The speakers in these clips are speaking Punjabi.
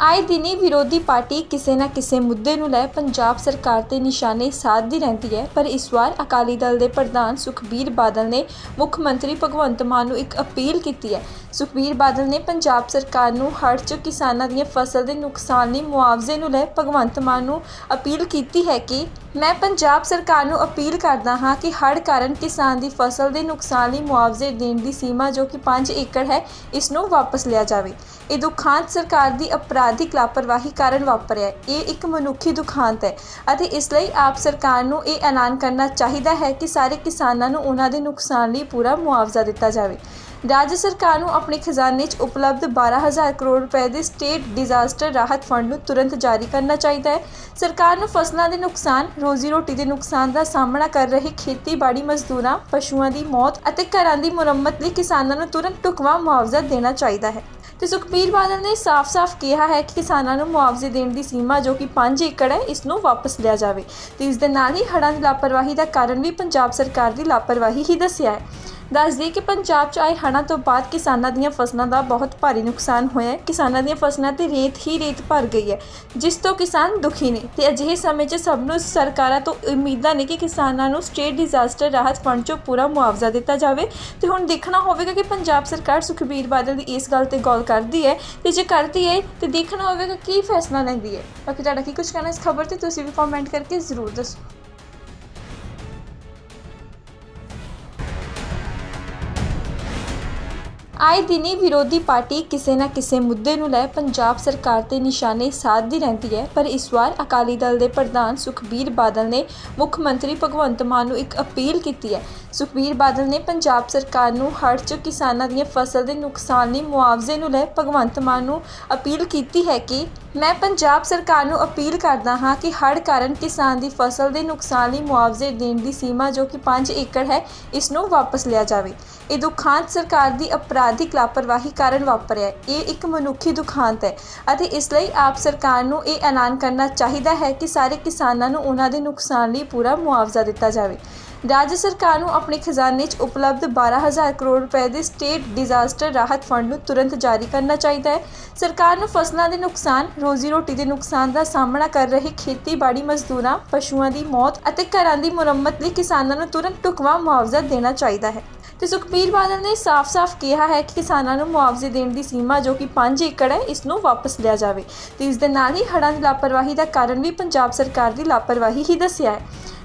ਆਏ ਦਿਨੀ ਵਿਰੋਧੀ ਪਾਰਟੀ ਕਿਸੇ ਨਾ ਕਿਸੇ ਮੁੱਦੇ ਨੂੰ ਲੈ ਪੰਜਾਬ ਸਰਕਾਰ ਤੇ ਨਿਸ਼ਾਨੇ ਸਾਧਦੀ ਰਹਿੰਦੀ ਹੈ, ਪਰ ਇਸ ਵਾਰ ਅਕਾਲੀ ਦਲ ਦੇ ਪ੍ਰਧਾਨ ਸੁਖਬੀਰ ਬਾਦਲ ਨੇ ਮੁੱਖ ਮੰਤਰੀ ਭਗਵੰਤ ਮਾਨ ਨੂੰ ਇੱਕ ਅਪੀਲ ਕੀਤੀ ਹੈ। ਸੁਖਬੀਰ ਬਾਦਲ ਨੇ ਪੰਜਾਬ ਸਰਕਾਰ ਨੂੰ ਹੜ੍ਹ 'ਚ ਕਿਸਾਨਾਂ ਦੀਆਂ ਫਸਲ ਦੇ ਨੁਕਸਾਨ ਲਈ ਮੁਆਵਜ਼ੇ ਨੂੰ ਲੈ ਭਗਵੰਤ ਮਾਨ ਨੂੰ ਅਪੀਲ ਕੀਤੀ ਹੈ ਕਿ ਮੈਂ ਪੰਜਾਬ ਸਰਕਾਰ ਨੂੰ ਅਪੀਲ ਕਰਦਾ ਹਾਂ ਕਿ ਹੜ੍ਹ ਕਾਰਨ ਕਿਸਾਨ ਦੀ ਫਸਲ ਦੇ ਨੁਕਸਾਨ ਲਈ ਮੁਆਵਜ਼ੇ ਦੇਣ ਦੀ ਸੀਮਾ ਜੋ ਕਿ 5 ਏਕੜ ਹੈ, ਇਸ ਨੂੰ ਵਾਪਸ ਲਿਆ ਜਾਵੇ। ਇਹ ਦੁਖਾਂਤ ਸਰਕਾਰ ਦੀ ਅਪਰਾਧਿਕ ਲਾਪਰਵਾਹੀ ਕਾਰਨ ਵਾਪਰਿਆ ਇਹ ਇੱਕ ਮਨੁੱਖੀ ਦੁਖਾਂਤ ਹੈ ਅਤੇ ਇਸ ਲਈ ਆਪ ਸਰਕਾਰ ਨੂੰ ਇਹ ਐਲਾਨ ਕਰਨਾ ਚਾਹੀਦਾ ਹੈ ਕਿ ਸਾਰੇ ਕਿਸਾਨਾਂ ਨੂੰ ਉਹਨਾਂ ਦੇ ਨੁਕਸਾਨ ਲਈ ਪੂਰਾ ਮੁਆਵਜ਼ਾ ਦਿੱਤਾ ਜਾਵੇ। ਰਾਜ ਸਰਕਾਰ ਨੂੰ ਆਪਣੇ ਖਜ਼ਾਨੇ 'ਚ ਉਪਲਬਧ 12000 ਕਰੋੜ ਰੁਪਏ ਦੇ ਸਟੇਟ ਡਿਜ਼ਾਸਟਰ ਰਾਹਤ ਫੰਡ ਨੂੰ ਤੁਰੰਤ ਜਾਰੀ ਕਰਨਾ ਚਾਹੀਦਾ ਹੈ। ਸਰਕਾਰ ਨੂੰ ਫਸਲਾਂ ਦੇ ਨੁਕਸਾਨ, ਰੋਜ਼ੀ ਰੋਟੀ ਦੇ ਨੁਕਸਾਨ ਦਾ ਸਾਹਮਣਾ ਕਰ ਰਹੇ ਖੇਤੀਬਾੜੀ ਮਜ਼ਦੂਰਾਂ, ਪਸ਼ੂਆਂ ਦੀ ਮੌਤ ਅਤੇ ਘਰਾਂ ਦੀ ਮੁਰੰਮਤ ਲਈ ਕਿਸਾਨਾਂ ਨੂੰ ਤੁਰੰਤ ਢੁਕਵਾਂ ਮੁਆਵਜ਼ਾ ਦੇਣਾ ਚਾਹੀਦਾ ਹੈ। ਤੇ ਸੁਖਬੀਰ ਬਾਦਲ ਨੇ ਸਾਫ਼-ਸਾਫ਼ ਕਿਹਾ ਹੈ ਕਿ ਕਿਸਾਨਾਂ ਨੂੰ ਮੁਆਵਜ਼ੇ ਦੇਣ ਦੀ ਸੀਮਾ ਜੋ ਕਿ 5 ਏਕੜ ਹੈ, ਇਸ ਨੂੰ ਵਾਪਸ ਲਿਆ ਜਾਵੇ। ਤੇ ਇਸ ਦੇ ਨਾਲ ਹੀ ਹੜ੍ਹਾਂ ਦੀ ਲਾਪਰਵਾਹੀ ਦਾ ਕਾਰਨ ਵੀ ਪੰਜਾਬ ਸਰਕਾਰ ਦੀ ਲਾਪਰਵਾਹੀ ਹੀ ਦੱਸਿਆ ਹੈ। ਦੱਸਦੀ ਕਿ ਪੰਜਾਬ 'ਚ ਆਏ ਹੜ੍ਹਾਂ ਤੋਂ ਬਾਅਦ ਕਿਸਾਨਾਂ ਦੀਆਂ ਫਸਲਾਂ ਦਾ ਬਹੁਤ ਭਾਰੀ ਨੁਕਸਾਨ ਹੋਇਆ ਹੈ। ਕਿਸਾਨਾਂ ਦੀਆਂ ਫਸਲਾਂ ਤੇ ਰੇਤ ਹੀ ਰੇਤ ਭਰ ਗਈ ਹੈ। ਜਿਸ ਤੋਂ ਕਿਸਾਨ ਦੁਖੀ ਨੇ ਤੇ ਅਜਿਹੇ ਸਮੇਂ 'ਚ ਸਭ ਨੂੰ ਸਰਕਾਰਾਂ ਤੋਂ ਉਮੀਦਾਂ ਨੇ ਕਿ ਕਿਸਾਨਾਂ ਨੂੰ ਸਟੇਟ ਡਿਜ਼ਾਸਟਰ ਰਾਹਤ ਫੰਡ 'ਚੋਂ ਪੂਰਾ ਮੁਆਵਜ਼ਾ ਦਿੱਤਾ ਜਾਵੇ। ਤੇ ਹੁਣ ਦੇਖਣਾ ਹੋਵੇਗਾ ਕਿ ਪੰਜਾਬ ਸਰਕਾਰ ਸੁਖਬੀਰ ਬਾਦਲ ਦੀ ਇਸ ਗੱਲ ਤੇ ਗੌਰ ਕਰਦੀ ਹੈ ਤੇ ਜੇ ਕਰਦੀ ਹੈ ਤੇ ਦੇਖਣਾ ਹੋਵੇਗਾ ਕੀ ਫੈਸਲਾ ਲੈਂਦੀ ਹੈ। ਬਾਕੀ ਤੁਹਾਡਾ ਕੀ ਕੁਝ ਕਹਿਣਾ ਇਸ ਖਬਰ ਤੇ ਤੁਸੀਂ ਵੀ ਕਮੈਂਟ ਕਰਕੇ ਜ਼ਰੂਰ ਦੱਸੋ। ਆਏ ਦਿਨੀ ਵਿਰੋਧੀ ਪਾਰਟੀ ਕਿਸੇ ਨਾ ਕਿਸੇ ਮੁੱਦੇ ਨੂੰ ਲੈ ਪੰਜਾਬ ਸਰਕਾਰ ਤੇ ਨਿਸ਼ਾਨੇ ਸਾਧਦੀ ਰਹਿੰਦੀ ਹੈ, ਪਰ ਇਸ ਵਾਰ ਅਕਾਲੀ ਦਲ ਦੇ ਪ੍ਰਧਾਨ ਸੁਖਬੀਰ ਬਾਦਲ ਨੇ ਮੁੱਖ ਮੰਤਰੀ ਭਗਵੰਤ ਮਾਨ ਨੂੰ ਇੱਕ ਅਪੀਲ ਕੀਤੀ ਹੈ। ਸੁਖਬੀਰ ਬਾਦਲ ਨੇ ਪੰਜਾਬ ਸਰਕਾਰ ਨੂੰ ਹੜ੍ਹ 'ਚ ਕਿਸਾਨਾਂ ਦੀਆਂ ਫਸਲ ਦੇ ਨੁਕਸਾਨ ਲਈ ਮੁਆਵਜ਼ੇ ਨੂੰ ਲੈ ਭਗਵੰਤ ਮਾਨ ਨੂੰ ਅਪੀਲ ਕੀਤੀ ਹੈ ਕਿ ਮੈਂ ਪੰਜਾਬ ਸਰਕਾਰ ਨੂੰ ਅਪੀਲ ਕਰਦਾ ਹਾਂ ਕਿ ਹੜ੍ਹ ਕਾਰਨ ਕਿਸਾਨ ਦੀ ਫਸਲ ਦੇ ਨੁਕਸਾਨ ਲਈ ਮੁਆਵਜ਼ੇ ਦੇਣ ਦੀ ਸੀਮਾ ਜੋ ਕਿ 5 ਏਕੜ ਹੈ, ਇਸ ਨੂੰ ਵਾਪਸ ਲਿਆ ਜਾਵੇ। ਇਹ ਦੁਖਾਂਤ ਸਰਕਾਰ ਦੀ ਅਪਰਾਧਿਕ ਲਾਪਰਵਾਹੀ ਕਾਰਨ ਵਾਪਰਿਆ ਇਹ ਇੱਕ ਮਨੁੱਖੀ ਦੁਖਾਂਤ ਹੈ ਅਤੇ ਇਸ ਲਈ ਆਪ ਸਰਕਾਰ ਨੂੰ ਇਹ ਐਲਾਨ ਕਰਨਾ ਚਾਹੀਦਾ ਹੈ ਕਿ ਸਾਰੇ ਕਿਸਾਨਾਂ ਨੂੰ ਉਹਨਾਂ ਦੇ ਨੁਕਸਾਨ ਲਈ ਪੂਰਾ ਮੁਆਵਜ਼ਾ ਦਿੱਤਾ ਜਾਵੇ। ਰਾਜ ਸਰਕਾਰ ਨੂੰ ਆਪਣੇ ਖਜ਼ਾਨੇ 'ਚ ਉਪਲਬਧ 12000 ਕਰੋੜ ਰੁਪਏ ਦੇ ਸਟੇਟ ਡਿਜ਼ਾਸਟਰ ਰਾਹਤ ਫੰਡ ਨੂੰ ਤੁਰੰਤ ਜਾਰੀ ਕਰਨਾ ਚਾਹੀਦਾ ਹੈ। ਸਰਕਾਰ ਨੂੰ ਫਸਲਾਂ ਦੇ ਨੁਕਸਾਨ, ਰੋਜ਼ੀ ਰੋਟੀ ਦੇ ਨੁਕਸਾਨ ਦਾ ਸਾਹਮਣਾ ਕਰ ਰਹੇ ਖੇਤੀਬਾੜੀ ਮਜ਼ਦੂਰਾਂ, ਪਸ਼ੂਆਂ ਦੀ ਮੌਤ ਅਤੇ ਘਰਾਂ ਦੀ ਮੁਰੰਮਤ ਲਈ ਕਿਸਾਨਾਂ ਨੂੰ ਤੁਰੰਤ ਢੁਕਵਾਂ ਮੁਆਵਜ਼ਾ ਦੇਣਾ ਚਾਹੀਦਾ ਹੈ। ਤੇ ਸੁਖਬੀਰ ਬਾਦਲ ਨੇ ਸਾਫ਼-ਸਾਫ਼ ਕਿਹਾ ਹੈ ਕਿ ਕਿਸਾਨਾਂ ਨੂੰ ਮੁਆਵਜ਼ੇ ਦੇਣ ਦੀ ਸੀਮਾ ਜੋ ਕਿ 5 ਏਕੜ ਹੈ, ਇਸ ਨੂੰ ਵਾਪਸ ਲਿਆ ਜਾਵੇ। ਤੇ ਇਸ ਦੇ ਨਾਲ ਹੀ ਹੜ੍ਹਾਂ ਦੀ ਲਾਪਰਵਾਹੀ ਦਾ ਕਾਰਨ ਵੀ ਪੰਜਾਬ ਸਰਕਾਰ ਦੀ ਲਾਪਰਵਾਹੀ ਹੀ ਦੱਸਿਆ ਹੈ।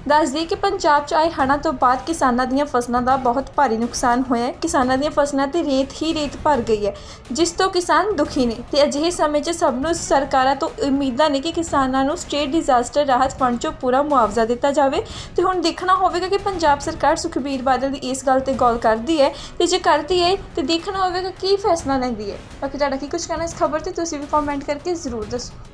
ਦੱਸਦੀ ਕਿ ਪੰਜਾਬ 'ਚ ਆਏ ਹੜ੍ਹਾਂ ਤੋਂ ਬਾਅਦ ਕਿਸਾਨਾਂ ਦੀਆਂ ਫਸਲਾਂ ਦਾ ਬਹੁਤ ਭਾਰੀ ਨੁਕਸਾਨ ਹੋਇਆ ਹੈ। ਕਿਸਾਨਾਂ ਦੀਆਂ ਫਸਲਾਂ ਤੇ ਰੇਤ ਹੀ ਰੇਤ ਭਰ ਗਈ ਹੈ। ਜਿਸ ਤੋਂ ਕਿਸਾਨ ਦੁਖੀ ਨੇ ਤੇ ਅਜਿਹੇ ਸਮੇਂ 'ਚ ਸਭ ਨੂੰ ਸਰਕਾਰਾਂ ਤੋਂ ਉਮੀਦਾਂ ਨੇ ਕਿ ਕਿਸਾਨਾਂ ਨੂੰ ਸਟੇਟ ਡਿਜ਼ਾਸਟਰ ਰਾਹਤ ਫੰਡ 'ਚੋਂ ਪੂਰਾ ਮੁਆਵਜ਼ਾ ਦਿੱਤਾ ਜਾਵੇ। ਤੇ ਹੁਣ ਦੇਖਣਾ ਹੋਵੇਗਾ ਕਿ ਪੰਜਾਬ ਸਰਕਾਰ ਸੁਖਬੀਰ ਬਾਦਲ ਦੀ ਇਸ ਗੱਲ ਤੇ ਗੌਰ ਕਰਦੀ ਹੈ ਤੇ ਜੇ ਕਰਦੀ ਹੈ ਤੇ ਦੇਖਣਾ ਹੋਵੇਗਾ ਕੀ ਫੈਸਲਾ ਲੈਂਦੀ ਹੈ। ਬਾਕੀ ਤੁਹਾਡਾ ਕੀ ਕੁਝ ਕਹਿਣਾ ਇਸ ਖਬਰ ਤੇ ਤੁਸੀਂ ਵੀ ਕਮੈਂਟ ਕਰਕੇ ਜ਼ਰੂਰ ਦੱਸੋ।